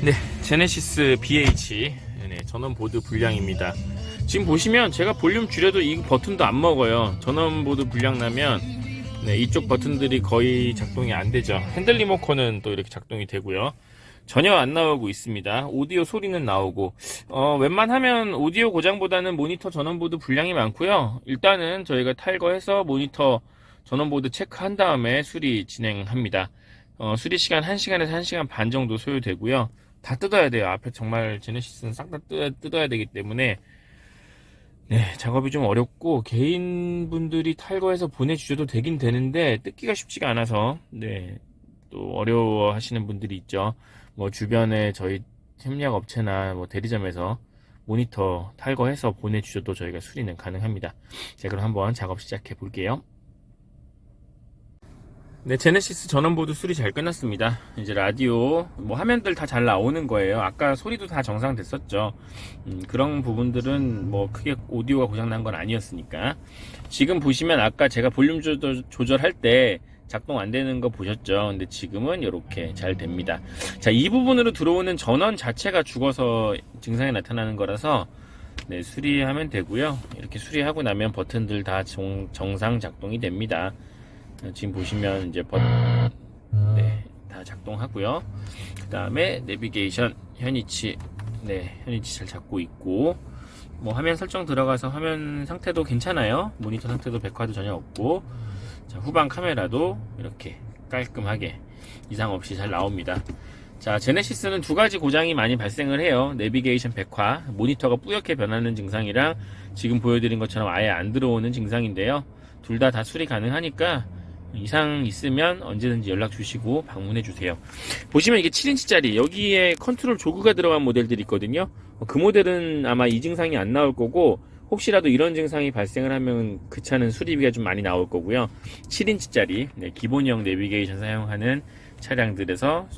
네, 제네시스 BH 네, 전원보드 불량입니다. 지금 보시면 제가 볼륨 줄여도 이 버튼도 안 먹어요. 전원보드 불량 나면 네, 이쪽 버튼들이 거의 작동이 안 되죠. 핸들 리모컨은 또 이렇게 작동이 되고요. 전혀 안 나오고 있습니다. 오디오 소리는 나오고 어, 웬만하면 오디오 고장보다는 모니터 전원보드 불량이 많고요. 일단은 저희가 탈거해서 모니터 전원보드 체크한 다음에 수리 진행합니다. 어, 수리 시간 1시간에서 1시간 반 정도 소요되고요. 다 뜯어야 돼요. 앞에 정말 제네시스는 싹다 뜯어야 되기 때문에 네, 작업이 좀 어렵고 개인분들이 탈거해서 보내주셔도 되긴 되는데 뜯기가 쉽지가 않아서 네, 또 어려워 하시는 분들이 있죠. 뭐 주변에 저희 협력 업체나 뭐 대리점에서 모니터 탈거해서 보내주셔도 저희가 수리는 가능합니다. 자, 그럼 한번 작업 시작해 볼게요. 네, 제네시스 전원보드 수리 잘 끝났습니다. 이제 라디오, 뭐 화면들 다 잘 나오는 거예요. 아까 소리도 다 정상 됐었죠. 음, 그런 부분들은 뭐 크게 오디오가 고장난 건 아니었으니까. 지금 보시면 아까 제가 볼륨 조절, 조절할 때 작동 안 되는 거 보셨죠? 근데 지금은 이렇게 잘 됩니다. 자, 이 부분으로 들어오는 전원 자체가 죽어서 증상이 나타나는 거라서 네, 수리하면 되고요. 이렇게 수리하고 나면 버튼들 다 정, 정상 작동이 됩니다. 어, 지금 보시면 이제 버, 네, 다 작동하고요. 그 다음에 내비게이션 현위치, 네, 현위치 잘 잡고 있고, 뭐 화면 설정 들어가서 화면 상태도 괜찮아요. 모니터 상태도 백화도 전혀 없고, 자, 후방 카메라도 이렇게 깔끔하게 이상 없이 잘 나옵니다. 자, 제네시스는 두 가지 고장이 많이 발생을 해요. 내비게이션 백화, 모니터가 뿌옇게 변하는 증상이랑 지금 보여드린 것처럼 아예 안 들어오는 증상인데요. 둘 다다 수리 가능하니까 이상 있으면 언제든지 연락 주시고 방문해 주세요. 보시면 이게 7인치짜리 여기에 컨트롤 조그가 들어간 모델들이 있거든요. 어, 그 모델은 아마 이 증상이 안 나올 거고 혹시라도 이런 증상이 발생을 하면 그 차는 수리비가 좀 많이 나올 거고요. 7인치짜리 기본형 내비게이션 사용하는 차량들에서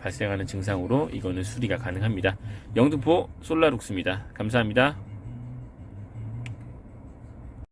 발생하는 증상으로 이거는 수리가 가능합니다. 영등포 솔라룩스입니다. 감사합니다.